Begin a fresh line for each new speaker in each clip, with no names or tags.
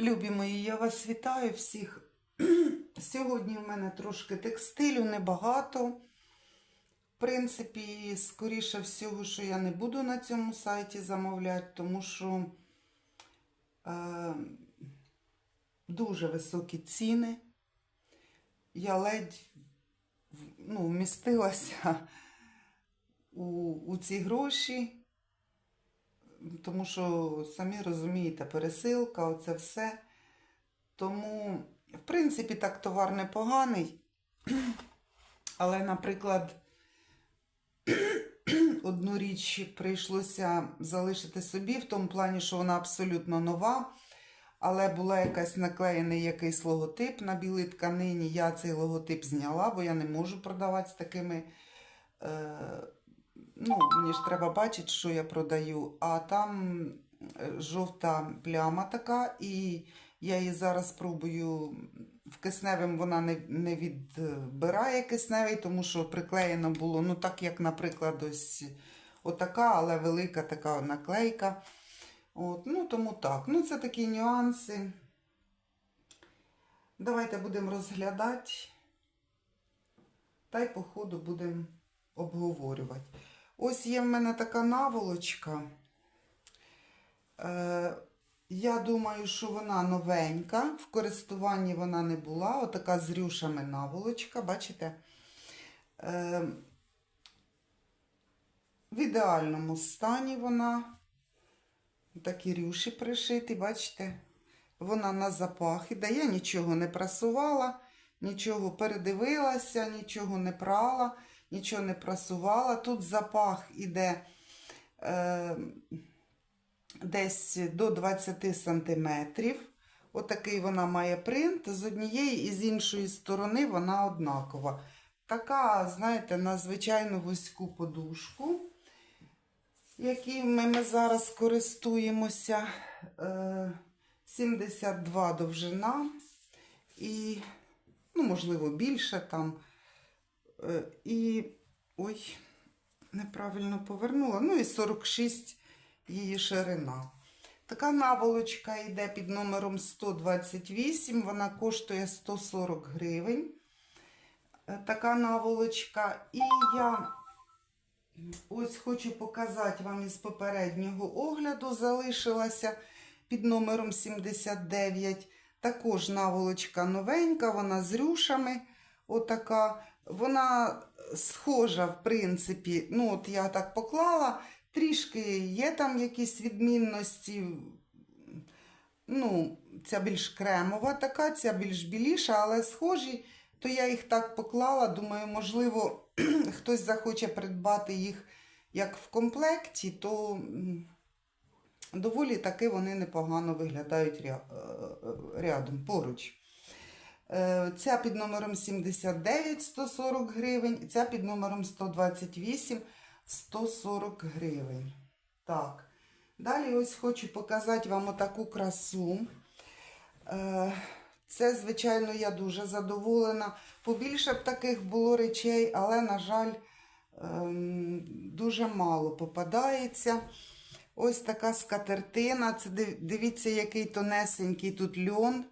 Любі мої, я вас вітаю всіх. Сьогодні в мене трошки текстилю, небагато. В принципі, скоріше всього, що я не буду на цьому сайті замовляти, тому що е, дуже високі ціни. Я ледь ну, вмістилася у, у ці гроші. Тому що, самі розумієте, пересилка, оце все. Тому, в принципі, так товар непоганий. Але, наприклад, одну річ прийшлося залишити собі, в тому плані, що вона абсолютно нова. Але була якась наклеєний якийсь логотип на білій тканині. Я цей логотип зняла, бо я не можу продавати з такими. Е, ну, мені ж треба бачити, що я продаю. А там е, жовта пляма така, і я її зараз спробую в кисневим вона не, не відбирає кисневий, тому що приклеєно було, ну так як, наприклад, ось отака, але велика така наклейка. От, ну, тому так. Ну, це такі нюанси. Давайте будемо розглядати. Та й по ходу будемо обговорювати. Ось є в мене така наволочка. Е, я думаю, що вона новенька. В користуванні вона не була. Отака з рюшами наволочка, бачите? Е, в ідеальному стані вона. Такі рюші пришиті, бачите? Вона на запах іде. Я нічого не прасувала, нічого передивилася, нічого не прала, нічого не прасувала. Тут запах іде е, десь до 20 сантиметрів. Отакий вона має принт. З однієї і з іншої сторони вона однакова. Така, знаєте, на звичайну вузьку подушку якими ми зараз користуємося. 72 довжина і, ну, можливо, більше там. Е, І, ой, неправильно повернула. Ну і 46 її ширина. Така наволочка йде під номером 128, вона коштує 140 гривень. Е, Така наволочка. І я Ось хочу показати вам із попереднього огляду. Залишилася під номером 79. Також наволочка новенька, вона з рюшами. Отака. Вона схожа, в принципі, ну, от я так поклала. Трішки є там якісь відмінності. Ну, ця більш кремова така, ця більш біліша, але схожі, то я їх так поклала. Думаю, можливо, хтось захоче придбати їх як в комплекті, то доволі таки вони непогано виглядають е, рядом поруч. Е, Ця під номером 79 140 гривень, ця під номером 128 140 гривень. Так. Далі ось хочу показати вам отаку красу. Е, Це, звичайно, я дуже задоволена. Побільше б таких було речей, але, на жаль, ем, дуже мало попадається. Ось така скатертина. Це дивіться, який тонесенький тут льон.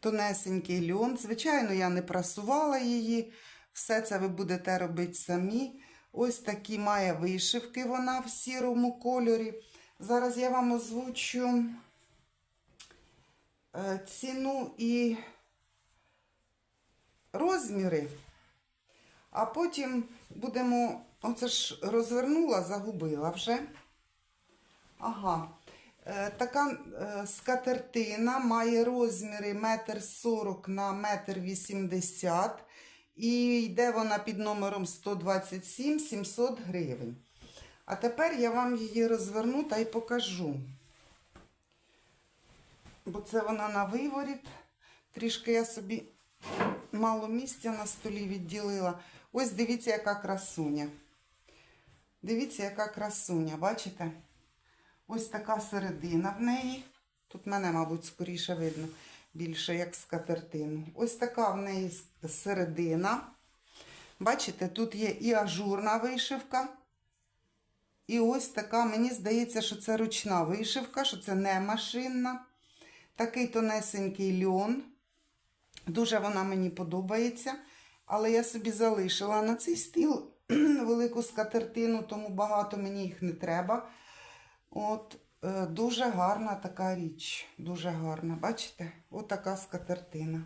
Тонесенький льон. Звичайно, я не прасувала її. Все це ви будете робити самі. Ось такі має вишивки вона в сірому кольорі. Зараз я вам озвучу е, ціну і розміри. А потім будемо. Оце ж розвернула, загубила вже. Ага. Е, Така е, скатертина має розміри 1,40 на 1,80 м. І йде вона під номером 127 700 гривень. А тепер я вам її розверну та й покажу. Бо це вона на виворіт. Трішки я собі мало місця на столі відділила. Ось дивіться, яка красуня. Дивіться, яка красуня, бачите? Ось така середина в неї. Тут мене, мабуть, скоріше видно більше, як скатертину. Ось така в неї середина. Бачите, тут є і ажурна вишивка. І ось така, мені здається, що це ручна вишивка, що це не машинна. такий тонесенький льон. Дуже вона мені подобається. Але я собі залишила на цей стіл велику скатертину, тому багато мені їх не треба. От, е, дуже гарна така річ. Дуже гарна. Бачите? Отака скатертина.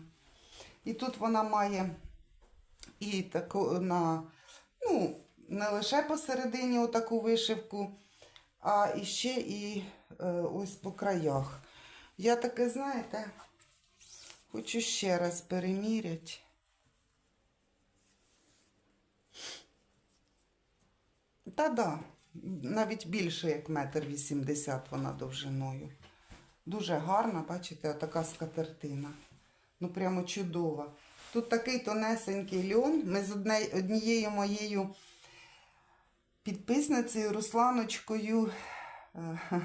І тут вона має і таку на, ну, не лише посередині отаку вишивку, а і ще і е, ось по краях. Я таке, знаєте, хочу ще раз переміряти. Та-да, навіть більше, як метр вісімдесят вона довжиною. Дуже гарна, бачите, така скатертина. Ну, прямо чудова. Тут такий тонесенький льон. Ми з однією моєю підписницею Русланочкою е,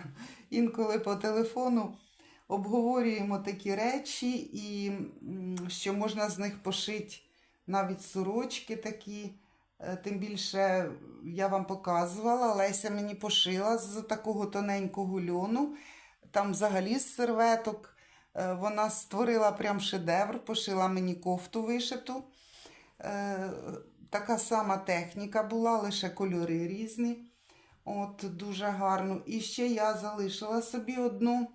інколи по телефону обговорюємо такі речі, і що можна з них пошити навіть сорочки такі. Е, Тим більше я вам показувала, Леся мені пошила з такого тоненького льону. Там взагалі з серветок. Е, Вона створила прям шедевр, пошила мені кофту вишиту. Е, Така сама техніка була, лише кольори різні. От, дуже гарно. І ще я залишила собі одну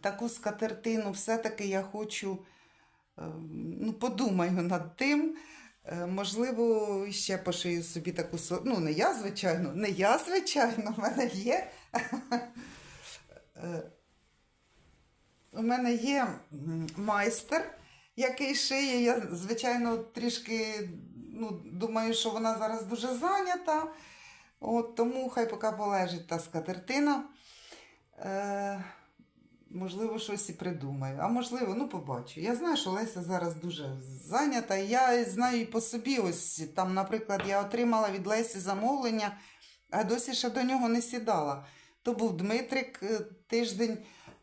таку скатертину. Все-таки я хочу, е, ну, подумаю над тим. Е, Можливо, ще пошию собі таку Ну, не я, звичайно, не я, звичайно, в мене є. Е, У мене є майстер, який шиє. Я, звичайно, трішки ну, думаю, що вона зараз дуже зайнята. От, тому хай поки полежить та скатертина. Е, можливо, щось і придумаю. А можливо, ну побачу. Я знаю, що Леся зараз дуже зайнята. Я знаю і по собі. Ось там, наприклад, я отримала від Лесі замовлення, а досі ще до нього не сідала. То був Дмитрик е, тиждень.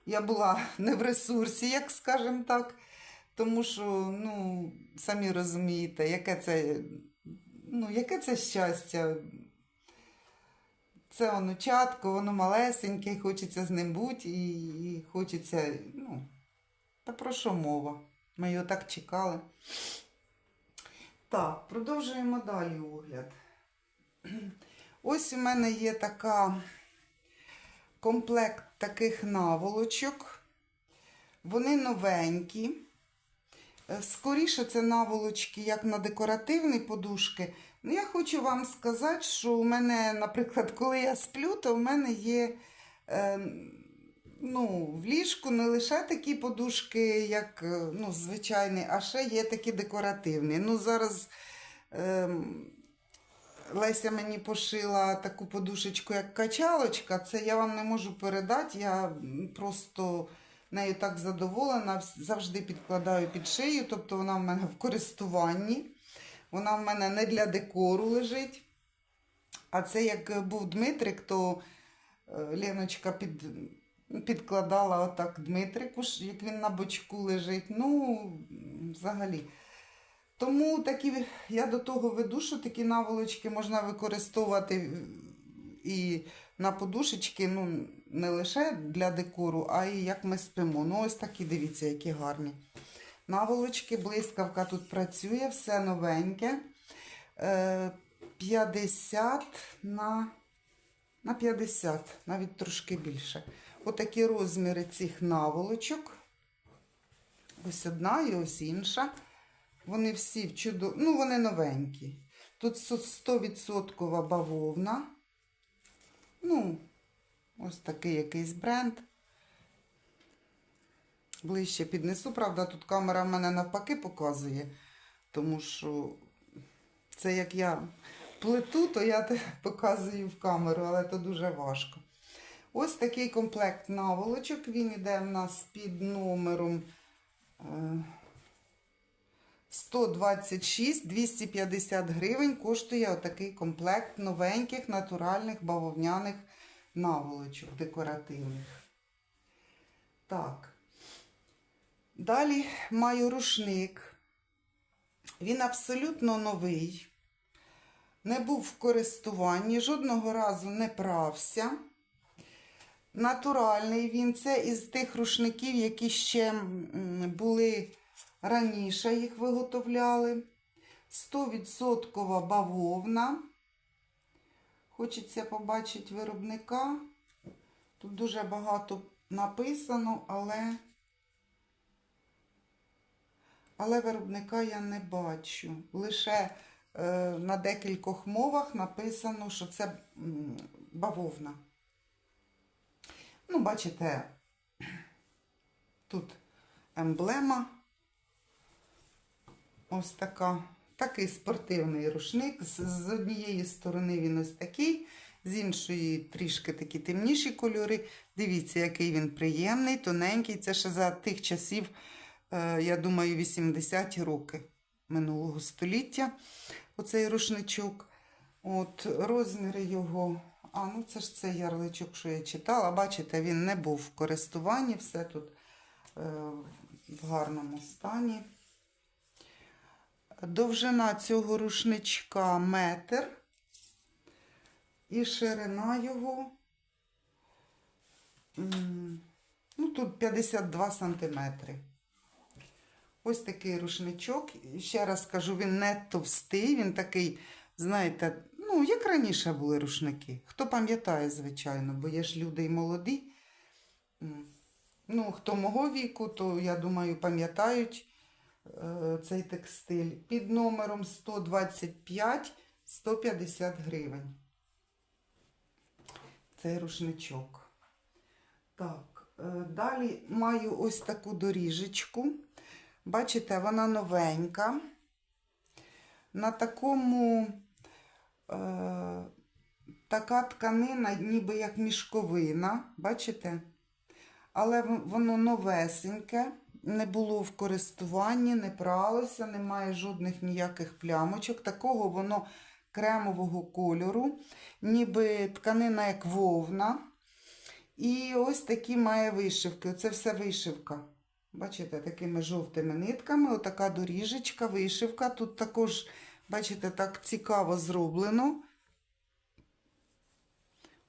Я була не в ресурсі, як скажемо так. Тому що, ну, самі розумієте, яке це, ну, яке це щастя. Це онучатко, воно малесеньке, хочеться з ним бути і, хочеться, ну, та про що мова? Ми його так чекали. Так, продовжуємо далі огляд. Ось у мене є така комплект таких наволочок. Вони новенькі. Е, Скоріше це наволочки, як на декоративні подушки. Ну, я хочу вам сказати, що у мене, наприклад, коли я сплю, то в мене є е, ну, в ліжку не лише такі подушки, як е, ну, звичайні, а ще є такі декоративні. Ну, зараз е, Леся мені пошила таку подушечку, як качалочка. Це я вам не можу передати. Я просто нею так задоволена, завжди підкладаю під шию, тобто вона в мене в користуванні. Вона в мене не для декору лежить. А це як був Дмитрик, то е, Леночка під, підкладала отак Дмитрику, як він на бочку лежить. Ну, взагалі. Тому такі, я до того веду, що такі наволочки можна використовувати і на подушечки, ну, не лише для декору, а й як ми спимо. Ну, ось такі, дивіться, які гарні. Наволочки, блискавка тут працює, все новеньке. Е, 50 на, на 50, навіть трошки більше. Отакі розміри цих наволочок. Ось одна і ось інша. Вони всі в чудо... Ну, вони новенькі. Тут 100% бавовна. Ну, ось такий якийсь бренд. Ближче піднесу. Правда, тут камера в мене навпаки показує, тому що це як я плету, то я показую в камеру, але це дуже важко. Ось такий комплект наволочок. Він йде в нас під номером е, 126 250 гривень. Коштує отакий комплект новеньких натуральних бавовняних наволочок декоративних. Так. Далі маю рушник. Він абсолютно новий. Не був в користуванні, жодного разу не прався. Натуральний він. Це із тих рушників, які ще були раніше, їх виготовляли. 100% бавовна. Хочеться побачити виробника. Тут дуже багато написано, але, але виробника я не бачу. Лише е, на декількох мовах написано, що це бавовна. Ну, бачите, тут емблема. Ось така. Такий спортивний рушник. З, з однієї сторони він ось такий, з іншої трішки такі темніші кольори. Дивіться, який він приємний, тоненький. Це ще за тих часів, я думаю, 80-ті роки минулого століття. Оцей рушничок. От розміри його. А, ну це ж цей ярличок, що я читала. Бачите, він не був в користуванні, все тут е, в гарному стані. Довжина цього рушничка метр. І ширина його. Ну, тут 52 сантиметри. Ось такий рушничок. І Ще раз кажу, він не товстий, він такий, знаєте, ну, як раніше були рушники. Хто пам'ятає, звичайно, бо є ж люди й молоді. Ну, хто мого віку, то я думаю, пам'ятають е, цей текстиль під номером 125 150 гривень. Цей рушничок. Так, е, далі маю ось таку доріжечку. Бачите, вона новенька. На такому е, така тканина, ніби як мішковина, бачите? Але воно новесеньке, не було в користуванні, не пралося, немає жодних ніяких плямочок. Такого воно кремового кольору, ніби тканина як вовна. І ось такі має вишивки. Це все вишивка. Бачите, такими жовтими нитками, отака доріжечка, вишивка. Тут також, бачите, так цікаво зроблено.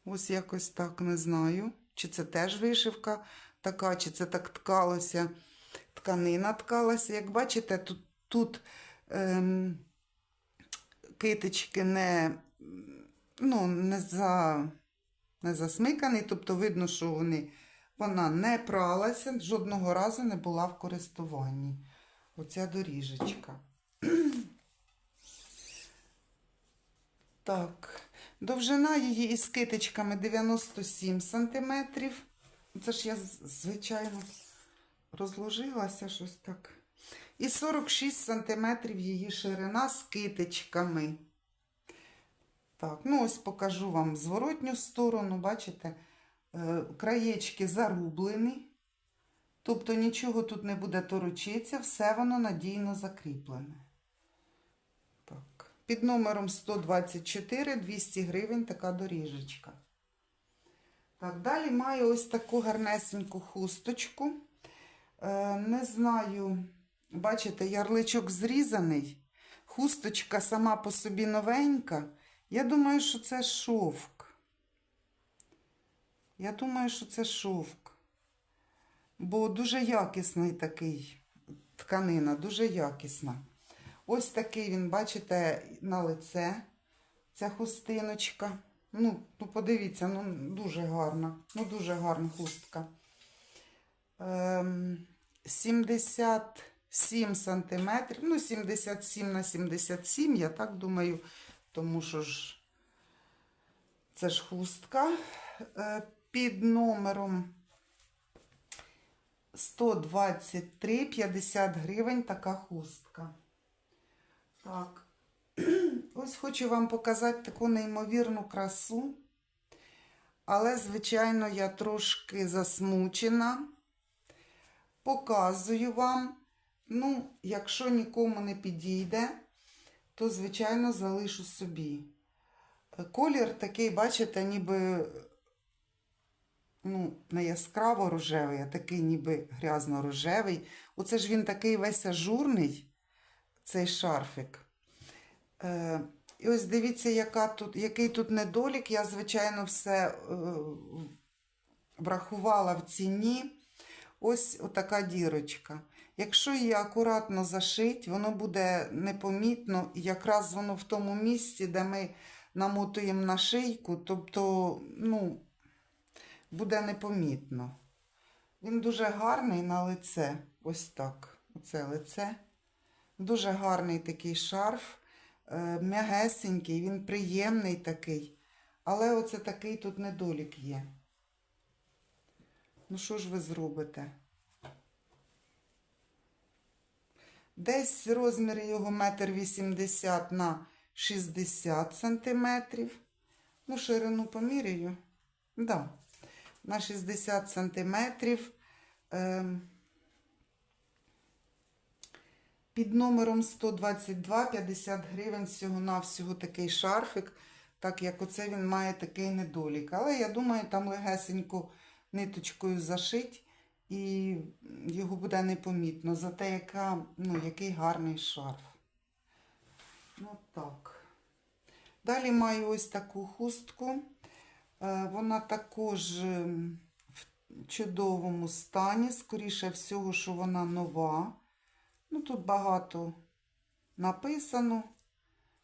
Ось якось так не знаю. Чи це теж вишивка така, чи це так ткалося, тканина ткалася. Як бачите, тут, тут ем, китички не, ну, не, за, не засмикані, тобто видно, що вони, вона не пралася, жодного разу не була в користуванні. Оця доріжечка. Так, довжина її із китичками 97 см. Це ж я, звичайно, розложилася щось так. І 46 см її ширина з китичками. Так, ну ось покажу вам зворотню сторону, бачите, краєчки зарублені. Тобто нічого тут не буде торочитися, все воно надійно закріплене. Так. Під номером 124 200 гривень така доріжечка. Так, далі маю ось таку гарнесеньку хусточку. Е, не знаю, бачите, ярличок зрізаний. Хусточка сама по собі новенька. Я думаю, що це шовк. Я думаю, що це шовк. Бо дуже якісний такий тканина, дуже якісна. Ось такий він, бачите, на лице ця хустиночка. Ну, ну подивіться, ну дуже гарна. Ну, дуже гарна хустка. Ем, 77 сантиметрів. Ну, 77 на 77, я так думаю, тому що ж це ж хустка. Е, під номером 123 50 гривень така хустка. Так. Ось хочу вам показати таку неймовірну красу. Але, звичайно, я трошки засмучена. Показую вам. Ну, якщо нікому не підійде, то, звичайно, залишу собі. Колір такий, бачите, ніби ну, не яскраво рожевий, а такий ніби грязно-рожевий. Оце ж він такий весь ажурний, цей шарфик. Е, і ось дивіться, яка тут, який тут недолік. Я, звичайно, все е, врахувала в ціні ось отака дірочка. Якщо її акуратно зашить, воно буде непомітно, і якраз воно в тому місці, де ми намотуємо на шийку, тобто, ну, буде непомітно. Він дуже гарний на лице. Ось так. Оце лице. Дуже гарний такий шарф, е, м'ягесенький, він приємний такий. Але оце такий тут недолік є. Ну, що ж ви зробите? Десь розмір його метр вісімдесят на 60 сантиметрів. Ну, ширину поміряю. Да. На 60 сантиметрів. Ем, під номером 122 50 гривень всього-навсього такий шарфик, так як оце він має такий недолік. Але я думаю, там легесенько ниточкою зашить і його буде непомітно. Зате яка, ну, який гарний шарф. Ну так. Далі маю ось таку хустку. Е, Вона також ем, в чудовому стані. Скоріше всього, що вона нова. Ну, тут багато написано,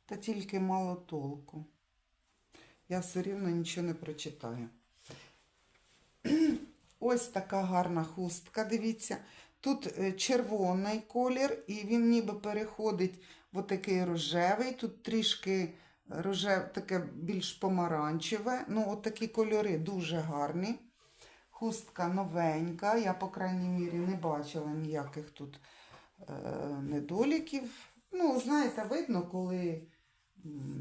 та тільки мало толку. Я все рівно нічого не прочитаю. Ось така гарна хустка, дивіться. Тут е, червоний колір, і він ніби переходить в отакий рожевий. Тут трішки рожев, таке більш помаранчеве. Ну, от такі кольори дуже гарні. Хустка новенька. Я, по крайній мірі, не бачила ніяких тут е, недоліків. Ну, знаєте, видно, коли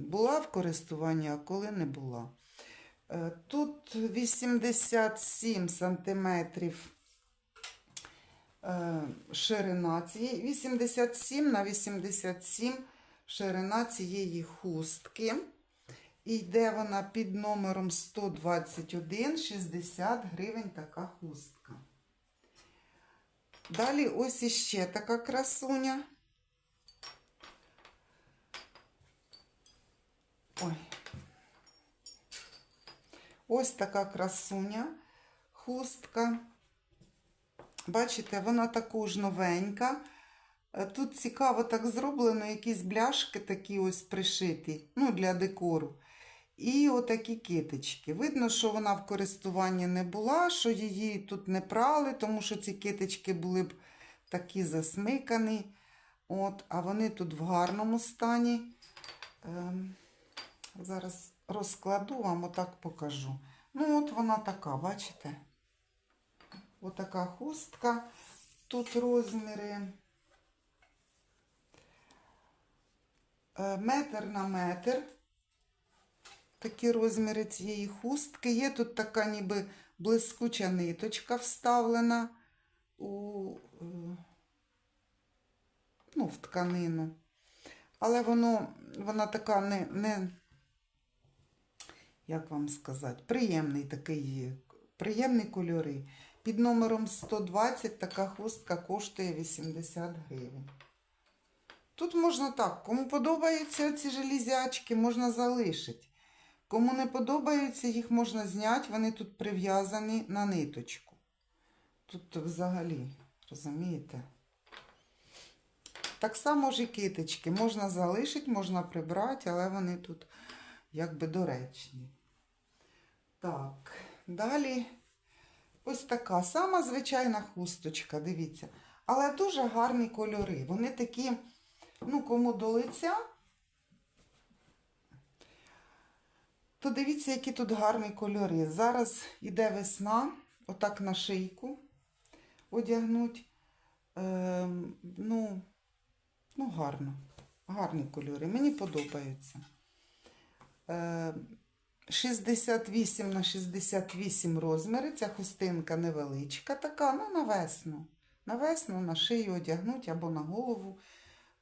була в користуванні, а коли не була. Е, Тут 87 сантиметрів е, ширина цієї, 87 на 87 ширина цієї хустки. І йде вона під номером 121, 60 гривень така хустка. Далі ось іще така красуня. Ой. Ось така красуня, хустка. Бачите, вона також новенька. Е, Тут цікаво так зроблено, якісь бляшки такі ось пришиті, ну, для декору. І отакі китички. Видно, що вона в користуванні не була, що її тут не прали, тому що ці китички були б такі засмикані. От, а вони тут в гарному стані. Ем, зараз розкладу вам, отак покажу. Ну, от вона така, бачите? Отака хустка. Тут розміри метр на метр. Такі розміри цієї хустки. Є тут така ніби блискуча ниточка вставлена у, е, ну, в тканину. Але воно, вона така не, не, як вам сказати, приємний такий, приємні кольори. Під номером 120 така хустка коштує 80 гривень. Тут можна так, кому подобаються ці железячки, можна залишити. Кому не подобаються, їх можна зняти, вони тут прив'язані на ниточку. Тут взагалі, розумієте? Так само ж і китички. Можна залишити, можна прибрати, але вони тут якби доречні. Так, далі ось така сама звичайна хусточка, дивіться. Але дуже гарні кольори. Вони такі, ну, кому до лиця, то дивіться, які тут гарні кольори. Зараз іде весна, отак на шийку одягнуть. Ем, ну, ну, гарно. Гарні кольори. Мені подобаються. Ем, 68 на 68 розміри. Ця хустинка невеличка така, ну на весну. На весну на шию одягнуть або на голову.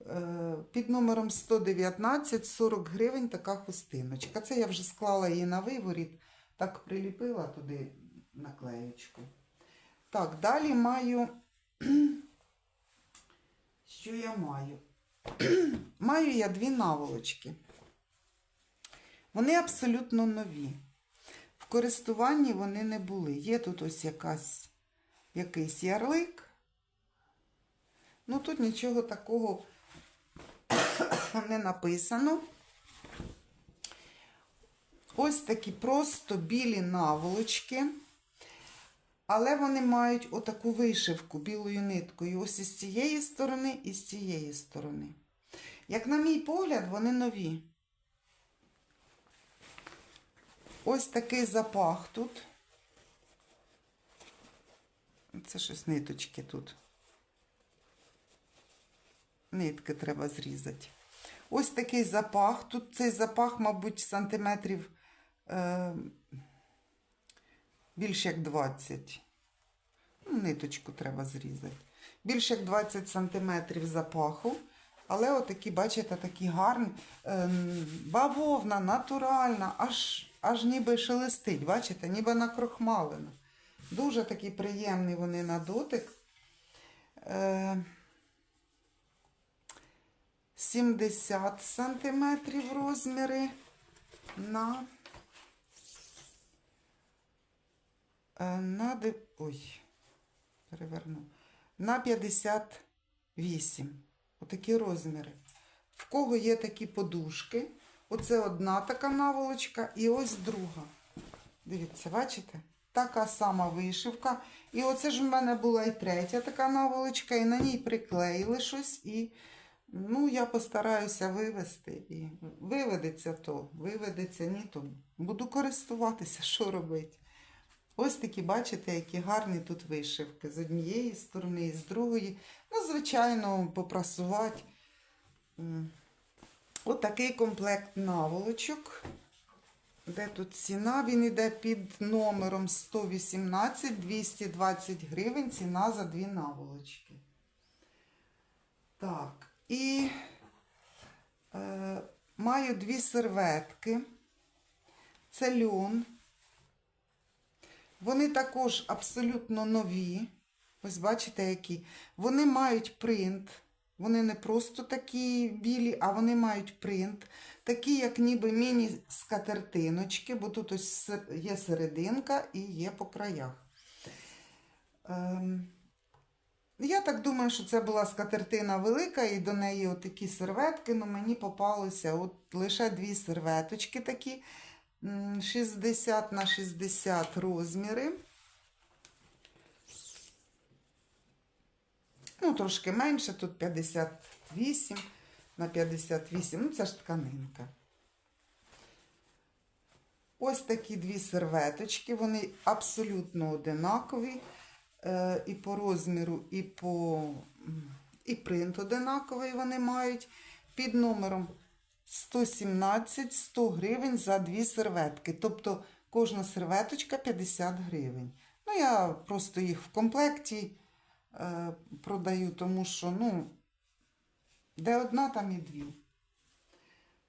Е, Під номером 119 40 гривень така хустиночка. Це я вже склала її на виворіт, так приліпила туди наклеєчку. Так, далі маю. Що я маю? маю я дві наволочки. Вони абсолютно нові. В користуванні вони не були. Є тут ось якась, якийсь ярлик. Ну тут нічого такого не написано. Ось такі просто білі наволочки. Але вони мають отаку вишивку білою ниткою. Ось із цієї сторони і з цієї сторони. Як на мій погляд, вони нові. Ось такий запах тут. Це щось ниточки тут. Нитки треба зрізати. Ось такий запах. Тут цей запах, мабуть, сантиметрів е, більше як 20. Ну, ниточку треба зрізати. Більше як 20 сантиметрів запаху. Але отакі, бачите, такі гарні. Ем, бавовна, натуральна, аж, аж ніби шелестить, бачите, ніби накрохмалена. Дуже такі приємні вони на дотик. Е, 70 сантиметрів розміри на, е, на, ой, переверну, на 58. Отакі розміри. В кого є такі подушки? Оце одна така наволочка і ось друга. Дивіться, бачите? Така сама вишивка. І оце ж в мене була і третя така наволочка, і на ній приклеїли щось. І ну, я постараюся вивести. І виведеться то, виведеться ні, то буду користуватися, що робити. Ось такі, бачите, які гарні тут вишивки. З однієї сторони і з другої. Ну, звичайно, попрасувати. Отакий комплект наволочок. Де тут ціна? Він йде під номером 118 220 гривень. Ціна за дві наволочки. Так, і е, маю дві серветки. Це льон. Вони також абсолютно нові. Ось бачите, які. Вони мають принт. Вони не просто такі білі, а вони мають принт. Такі, як ніби міні-скатертиночки, бо тут ось є серединка і є по краях. Ем, я так думаю, що це була скатертина велика, і до неї отакі серветки, але мені попалося от лише дві серветочки такі. 60 на 60 розміри. Ну, трошки менше, тут 58 на 58. Ну, це ж тканинка. Ось такі дві серветочки, вони абсолютно одинакові. Е, і по розміру, і по і принт одинаковий вони мають. Під номером 117 100 гривень за дві серветки. Тобто кожна серветочка 50 гривень. Ну, я просто їх в комплекті е, продаю, тому що, ну, де одна, там і дві.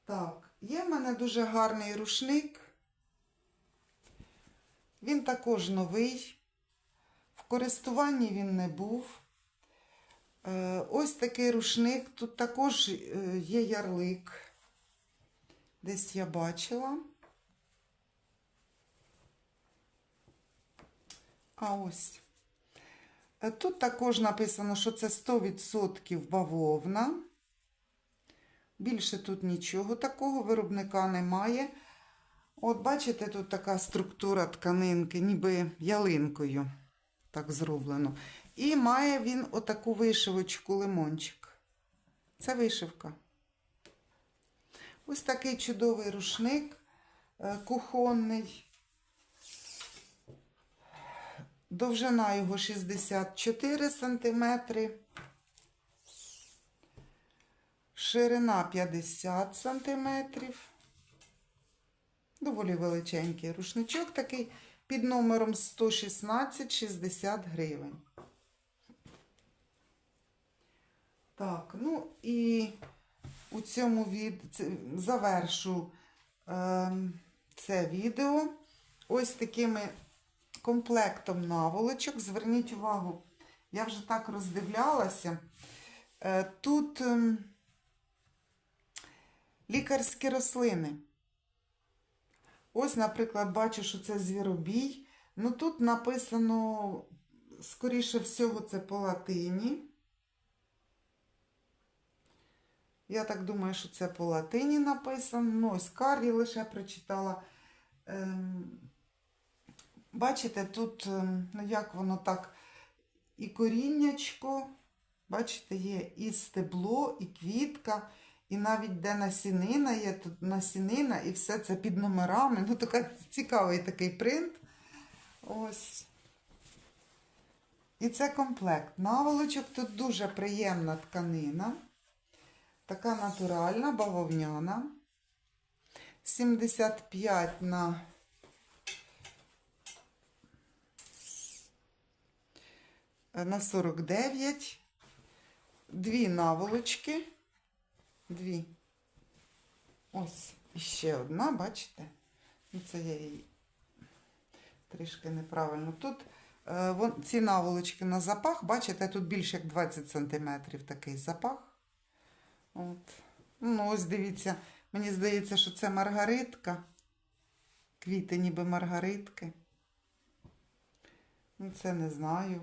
Так, є в мене дуже гарний рушник. Він також новий. Користуванні він не був. Е, Ось такий рушник. Тут також е, є ярлик. Десь я бачила. А ось. Е, Тут також написано, що це 100% бавовна. Більше тут нічого такого, виробника немає. От бачите, тут така структура тканинки, ніби ялинкою так зроблено. І має він отаку вишивочку лимончик. Це вишивка. Ось такий чудовий рушник е, кухонний. Довжина його 64 сантиметри. Ширина 50 сантиметрів. Доволі величенький рушничок такий під номером 116 60 гривень. Так, ну і у цьому від... завершу е, це відео ось такими комплектом наволочок. Зверніть увагу, я вже так роздивлялася. Е, тут ем, лікарські рослини. Ось, наприклад, бачу, що це звіробій. Ну тут написано, скоріше всього, це по латині. Я так думаю, що це по латині написано. Ну, ось Карлі лише прочитала. Ем, бачите, тут, ем, ну як воно так, і коріннячко, бачите, є і стебло, і квітка, і навіть де насінина є, тут насінина, і все це під номерами. Ну, така цікавий такий принт. Ось. І це комплект. Наволочок тут дуже приємна тканина. Така натуральна, бавовняна. 75 на на 49. Дві наволочки. Дві. Ось іще одна, бачите? Ну, це я її трішки неправильно. Тут е, вон, ці наволочки на запах, бачите, тут більше як 20 см такий запах. От. Ну, ось дивіться, мені здається, що це маргаритка. Квіти ніби маргаритки. Ну, це не знаю.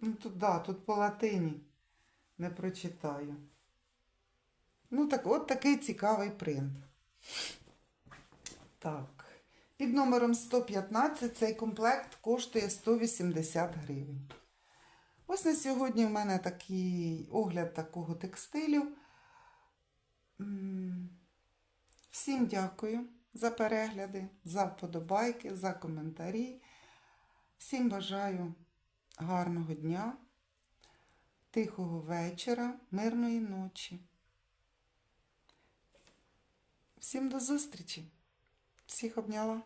Ну, тут, да, тут по латині не прочитаю. Ну, так, от такий цікавий принт. Так. Під номером 115 цей комплект коштує 180 гривень. Ось на сьогодні в мене такий огляд такого текстилю. Всім дякую за перегляди, за вподобайки, за коментарі. Всім бажаю гарного дня, тихого вечора, мирної ночі. Всім до зустрічі. Всіх обняла.